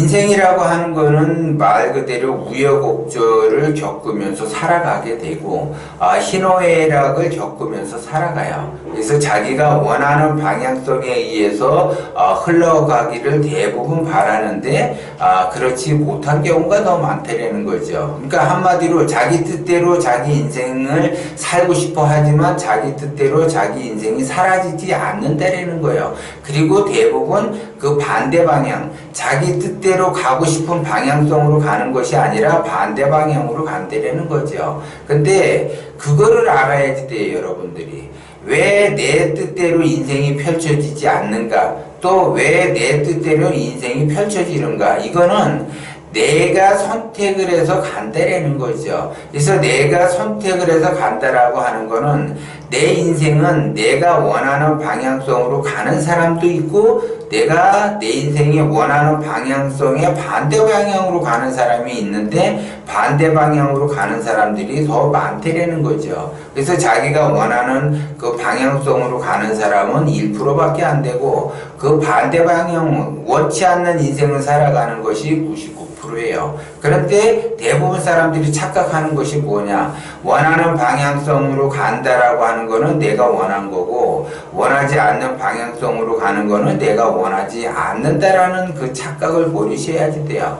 인생이라고 하는 거는 말 그대로 우여곡절을 겪으면서 살아가게 되고 아, 희노애락을 겪으면서 살아가요. 그래서 자기가 원하는 방향성에 의해서 아, 흘러가기를 대부분 바라는데 아, 그렇지 못한 경우가 더 많다라는 거죠. 그러니까 한마디로 자기 뜻대로 자기 인생을 살고 싶어 하지만 자기 뜻대로 자기 인생이 사라지지 않는다라는 거예요. 그리고 대부분 그 반대 방향, 자기 뜻대로 가고 싶은 방향성으로 가는 것이 아니라 반대 방향으로 간다라는 거죠. 근데 그거를 알아야지 돼요, 여러분들이. 왜 내 뜻대로 인생이 펼쳐지지 않는가? 또 왜 내 뜻대로 인생이 펼쳐지는가? 이거는 내가 선택을 해서 간다라는 거죠. 그래서 내가 선택을 해서 간다라고 하는 거는 내 인생은 내가 원하는 방향성으로 가는 사람도 있고 내가 내 인생이 원하는 방향성의 반대 방향으로 가는 사람이 있는데 반대 방향으로 가는 사람들이 더 많다라는 거죠. 그래서 자기가 원하는 그 방향성으로 가는 사람은 1%밖에 안 되고 그 반대 방향 원치 않는 인생을 살아가는 것이 99% 예요. 그런데 대부분 사람들이 착각하는 것이 뭐냐? 원하는 방향성으로 간다라고 하는 거는 내가 원한 거고 원하지 않는 방향성으로 가는 거는 내가 원하지 않는다라는 그 착각을 버리셔야지 돼요.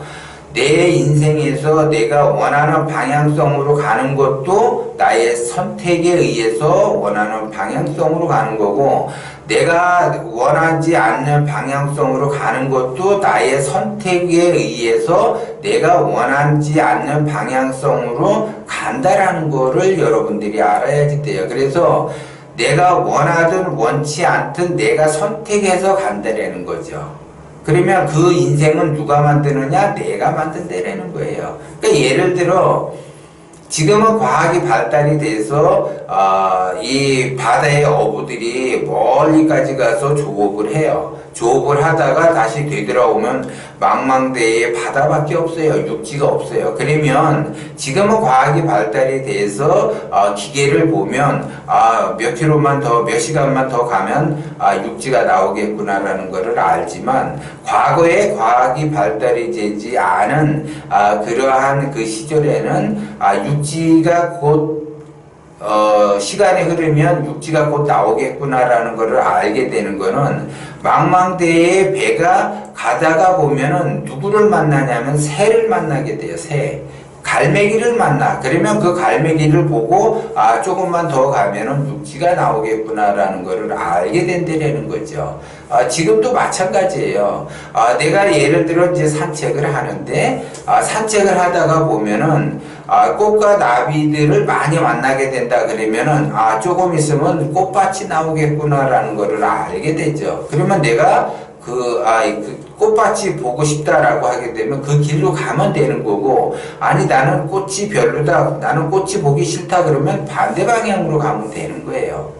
내 인생에서 내가 원하는 방향성으로 가는 것도 나의 선택에 의해서 원하는 방향성으로 가는 거고 내가 원하지 않는 방향성으로 가는 것도 나의 선택에 의해서 내가 원하지 않는 방향성으로 간다라는 거를 여러분들이 알아야지 돼요. 그래서 내가 원하든 원치 않든 내가 선택해서 간다라는 거죠. 그러면 그 인생은 누가 만드느냐? 내가 만든다라는 거예요. 그러니까 예를 들어 지금은 과학이 발달이 돼서 아, 이 바다의 어부들이 멀리까지 가서 조업을 해요. 조업을 하다가 다시 되돌아오면 망망대해 바다밖에 없어요. 육지가 없어요. 그러면 지금은 과학이 발달이 돼서 아, 기계를 보면 아, 몇 킬로만 더, 몇 시간만 더 가면 아, 육지가 나오겠구나라는 것을 알지만 과거에 과학이 발달이 되지 않은 아, 그러한 그 시절에는 아, 육지가 곧 어, 시간이 흐르면 육지가 곧 나오겠구나라는 것을 알게 되는 거는 망망대해에 배가 가다가 보면은 누구를 만나냐면 새를 만나게 돼요, 새. 갈매기를 만나. 그러면 그 갈매기를 보고 아 조금만 더 가면은 육지가 나오겠구나라는 것을 알게 된다는 거죠. 아, 지금도 마찬가지예요. 아, 내가 예를 들어 이제 산책을 하는데 아, 산책을 하다가 보면은 아, 꽃과 나비들을 많이 만나게 된다 그러면은 아 조금 있으면 꽃밭이 나오겠구나라는 것을 알게 되죠. 그러면 내가 그, 아, 그 꽃밭이 보고 싶다라고 하게 되면 그 길로 가면 되는 거고, 아니, 나는 꽃이 별로다, 나는 꽃이 보기 싫다 그러면 반대 방향으로 가면 되는 거예요.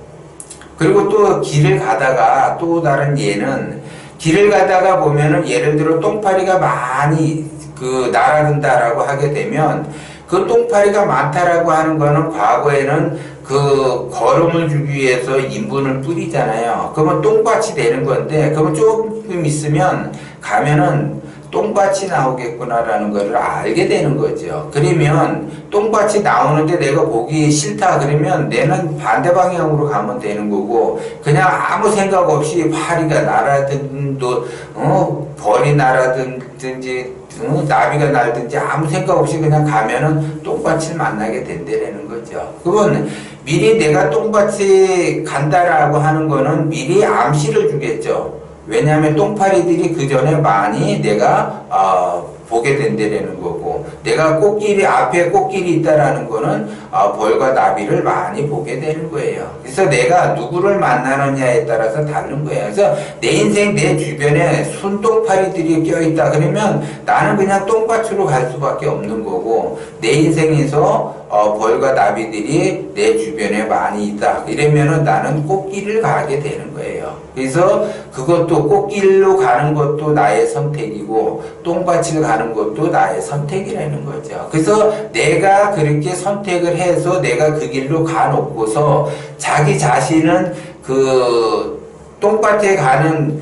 그리고 또 길을 가다가 또 다른 예는 길을 가다가 보면은 예를 들어 똥파리가 많이 그 날아든다라고 하게 되면 그 똥파리가 많다라고 하는 거는 과거에는 그 걸음을 주기 위해서 인분을 뿌리잖아요. 그러면 똥밭이 되는 건데, 그러면 조금 있으면 가면은 똥밭이 나오겠구나라는 것을 알게 되는 거죠. 그러면 똥밭이 나오는데 내가 보기 싫다 그러면 내는 반대 방향으로 가면 되는 거고 그냥 아무 생각 없이 파리가 날아든도 어 벌이 날아든지 어, 나비가 날든지 아무 생각 없이 그냥 가면은 똥밭을 만나게 된다라는 거죠. 그건 미리 내가 똥밭에 간다라고 하는 거는 미리 암시를 주겠죠. 왜냐하면 똥파리들이 그 전에 많이 내가 어, 보게 된다라는 거고 내가 꽃길이 앞에 꽃길이 있다라는 거는 어, 벌과 나비를 많이 보게 되는 거예요. 그래서 내가 누구를 만나느냐에 따라서 다른 거예요. 그래서 내 인생 내 주변에 순똥파리들이 껴있다 그러면 나는 그냥 똥밭으로 갈 수밖에 없는 거고 내 인생에서 어, 벌과 나비들이 내 주변에 많이 있다. 이러면은 나는 꽃길을 가게 되는 거예요. 그래서 그것도 꽃길로 가는 것도 나의 선택이고 똥밭을 가는 것도 나의 선택이라 는 거죠. 그래서 내가 그렇게 선택을 해서 내가 그 길로 가놓고서 자기 자신은 그 똥밭에 가는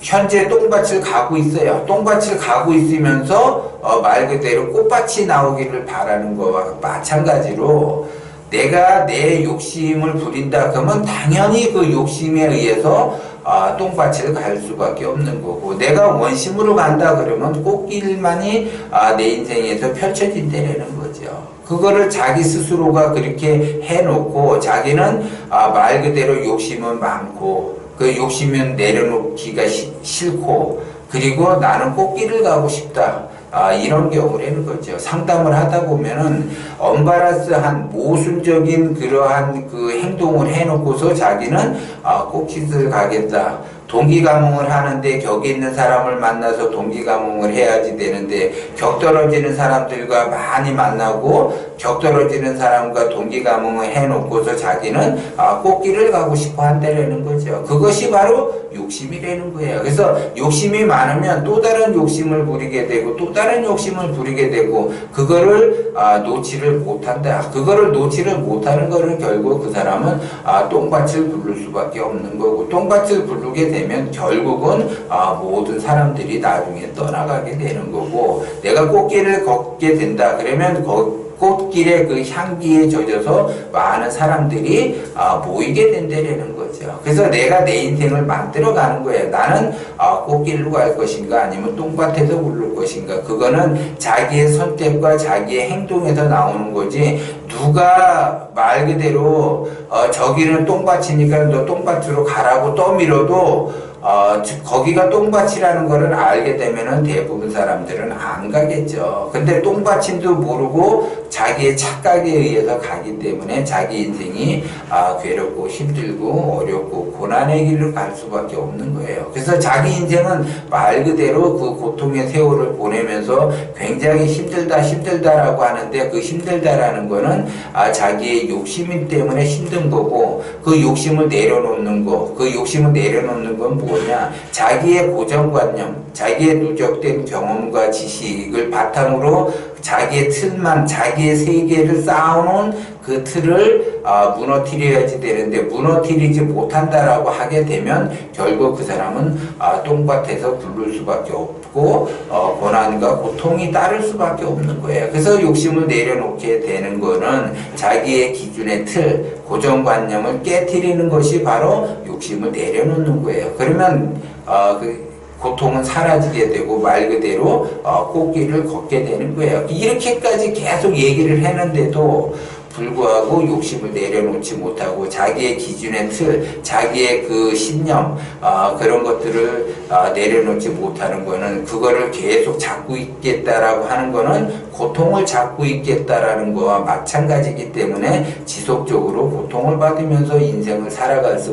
현재 똥밭을 가고 있어요. 똥밭을 가고 있으면서 어, 말 그대로 꽃밭이 나오기를 바라는 거와 마찬가지로 내가 내 욕심을 부린다 그러면 당연히 그 욕심에 의해서 아, 똥밭을 갈 수밖에 없는 거고 내가 원심으로 간다 그러면 꽃길만이 아, 내 인생에서 펼쳐진다는 거죠. 그거를 자기 스스로가 그렇게 해놓고 자기는 아, 말 그대로 욕심은 많고 그 욕심은 내려놓기가 시- 싫고 그리고 나는 꽃길을 가고 싶다. 아, 이런 경우라는 거죠. 상담을 하다 보면은 언바라스한 모순적인 그러한 그 행동을 해놓고서 자기는 아, 꽃길을 가겠다. 동기감흥을 하는데 격이 있는 사람을 만나서 동기감흥을 해야지 되는데 격 떨어지는 사람들과 많이 만나고 격 떨어지는 사람과 동기감흥을 해놓고서 자기는 아, 꽃길을 가고 싶어 한다라는 거죠. 그것이 바로 욕심이라는 거예요. 그래서 욕심이 많으면 또 다른 욕심을 부리게 되고 또 다른 욕심을 부리게 되고 그거를 아, 놓지를 못한다. 그거를 놓지를 못하는 거를 결국 그 사람은 아, 똥밭을 부를 수밖에 없는 거고 똥밭을 부르게 되면 결국은 아, 모든 사람들이 나중에 떠나가게 되는 거고 내가 꽃길을 걷게 된다. 그러면 거, 꽃길의 그 향기에 젖어서 많은 사람들이 아, 모이게 된다는 거죠. 그래서 내가 내 인생을 만들어 가는 거예요. 나는 아, 꽃길로 갈 것인가 아니면 똥밭에서 굴를 것인가 그거는 자기의 선택과 자기의 행동에서 나오는 거지 누가 말 그대로 어, 저기는 똥밭이니까 너 똥밭으로 가라고 떠밀어도 어, 즉, 거기가 똥밭이라는 거를 알게 되면은 대부분 사람들은 안 가겠죠. 근데 똥밭인도 모르고 자기의 착각에 의해서 가기 때문에 자기 인생이 아, 괴롭고 힘들고 어렵고 고난의 길로 갈 수밖에 없는 거예요. 그래서 자기 인생은 말 그대로 그 고통의 세월을 보내면서 굉장히 힘들다 힘들다라고 하는데 그 힘들다라는 거는 아, 자기의 욕심 때문에 힘든 거고 그 욕심을 내려놓는 거, 그 욕심을 내려놓는 건 뭐 냐? 자기의 고정관념, 자기의 누적된 경험과 지식을 바탕으로 자기의 틀만, 자기의 세계를 쌓아놓은 그 틀을 아, 무너뜨려야지 되는데 무너뜨리지 못한다라고 하게 되면 결국 그 사람은 아, 똥밭에서 굴를 수밖에 없고 어, 고난과 고통이 따를 수밖에 없는 거예요. 그래서 욕심을 내려놓게 되는 거는 자기의 기준의 틀, 고정관념을 깨뜨리는 것이 바로 욕심을 내려놓는 거예요. 그러면 어, 그 고통은 사라지게 되고 말 그대로 어, 꽃길을 걷게 되는 거예요. 이렇게까지 계속 얘기를 했는데도 불구하고 욕심을 내려놓지 못하고 자기의 기준의 틀, 자기의 그 신념 아, 그런 것들을 아, 내려놓지 못하는 거는 그거를 계속 잡고 있겠다라고 하는 거는 고통을 잡고 있겠다라는 거와 마찬가지이기 때문에 지속적으로 고통을 받으면서 인생을 살아갈 수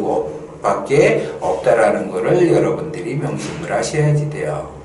밖에 없다라는 거를 여러분들이 명심을 하셔야지 돼요.